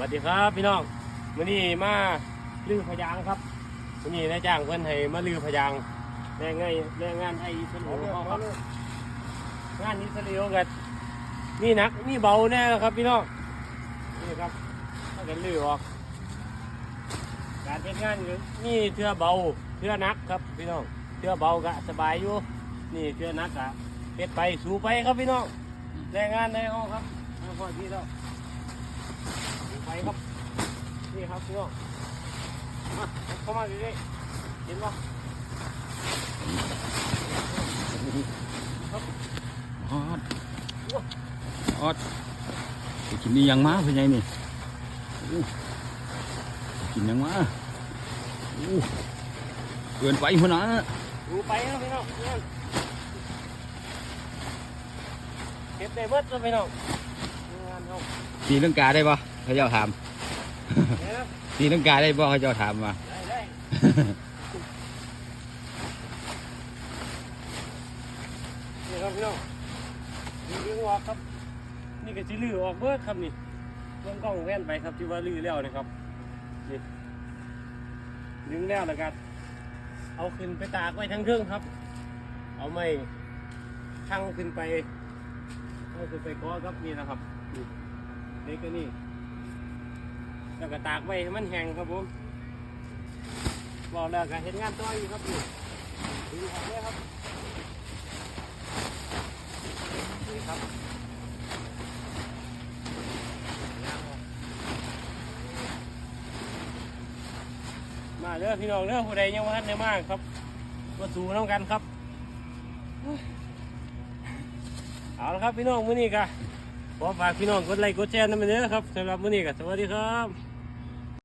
วัสดีครับพี่น้องวันนี้มาลื้อพยางครับวันนี้นายจ้างเพิ่นให้มาลื้อพยางแรงไงแรงงานไทยอิสราเอลเขาครับงานอิสราเอลกันนี่หนักนี่เบาแน่ครับพี่น้องนี่ครับถ้ากันลือออก การเฮ็ดงานนี่เทือเบาเทือหนักครับพี่น้องเทือเบากะสบายอยู่นี่เทือหนักกะเฮ็ดไปสูไปครับพี่น้องแรงงานในห้องครับมาพอที่แล้ว ไปครับ นี่ครับพี่น้องมาเข้ามาดิเห็นปะออดออดไปกินนี่ยังมาเป็นไงนี่อู้กินยังมาอู้เกินไปหัวหน้าดูไปครับพี่น้องนี่เก็บได้เบิดแล้วพี่น้องงานเขา ตีลังกาได้ปะเขาเจ้าถามเนี่ยครับตีลังกาได้ปะเขาเจ้าถามมาได้ได้นี่ครับพี่น้องนี่ลือออกครับ นี่ก็จะลือออกเบิดครับนี่เรื่องกล้องแว่นไปครับที่ว่าลือแล้วนะครับนี่ดึงแล้วแล้วกันเอาขึ้นไปตากไว้ทั้งเครื่องครับ เอาไม่ทั้งขึ้นไปเอาขึ้นไปก้อครับนี่นะครับนี่ เด็กก็นี่แล้วก็ตากไว้ให้มันแห้งครับผมบอกแล้วก็เห็นงานต่ออยู่ครับนี่ดูออกเลยครับนี่ครับมาเด้อพี่น้องเด้อผู้ใดยังว่าทันได้มากครับมาสู่น้ำกันครับ เอาละครับพี่น้องมื้อนี้ก็ ขอฝากพี่น้องกดไลค์กดแชร์นั่นไปเด้อครับสำหรับมื้อนี้ก็สวัสดีครับ